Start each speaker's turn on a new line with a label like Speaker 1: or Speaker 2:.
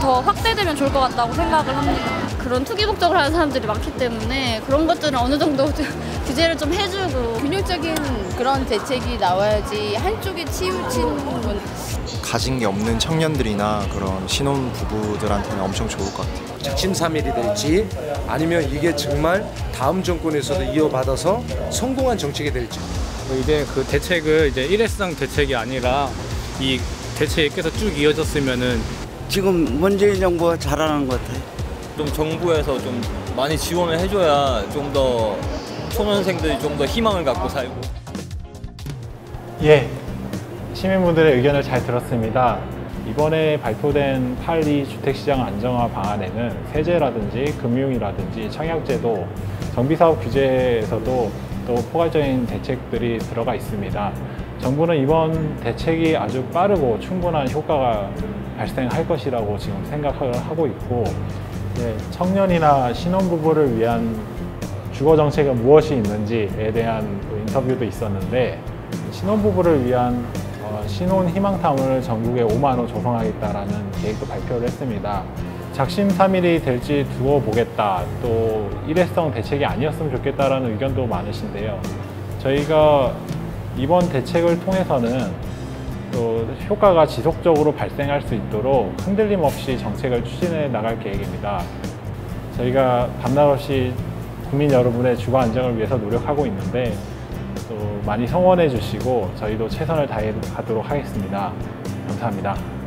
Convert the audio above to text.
Speaker 1: 더 확대되면 좋을 것 같다고 생각을 합니다. 그런 투기 목적을 하는 사람들이 많기 때문에 그런 것들은 어느 정도 좀 규제를 좀 해주고
Speaker 2: 균형적인 그런 대책이 나와야지 한쪽에 치우치는 건
Speaker 3: 가진 게 없는 청년들이나 그런 신혼 부부들한테는 엄청 좋을 것 같아요.
Speaker 4: 작심삼일이 될지 아니면 이게 정말 다음 정권에서도 이어받아서 성공한 정책이 될지
Speaker 5: 뭐 이제 그 대책을 이제 일회성 대책이 아니라 이 대책이 계속 쭉 이어졌으면은
Speaker 6: 지금 문재인 정부가 잘하는 것 같아요.
Speaker 7: 좀 정부에서 좀 많이 지원을 해줘야 좀 더 초년생들이 좀 더 희망을 갖고 살고
Speaker 8: 예, 시민분들의 의견을 잘 들었습니다. 이번에 발표된 8.2 주택시장 안정화 방안에는 세제라든지 금융이라든지 청약제도 정비사업 규제에서도 또 포괄적인 대책들이 들어가 있습니다. 정부는 이번 대책이 아주 빠르고 충분한 효과가 발생할 것이라고 지금 생각을 하고 있고 예, 청년이나 신혼부부를 위한 주거 정책은 무엇이 있는지에 대한 또 인터뷰도 있었는데 신혼부부를 위한 어, 신혼 희망타운을 전국에 5만 호 조성하겠다라는 계획도 발표를 했습니다. 작심 삼일이 될지 두어 보겠다. 또 일회성 대책이 아니었으면 좋겠다라는 의견도 많으신데요. 저희가 이번 대책을 통해서는 또 효과가 지속적으로 발생할 수 있도록 흔들림 없이 정책을 추진해 나갈 계획입니다. 저희가 밤낮 없이 국민 여러분의 주거 안정을 위해서 노력하고 있는데 또 많이 성원해 주시고 저희도 최선을 다해 가도록 하겠습니다. 감사합니다.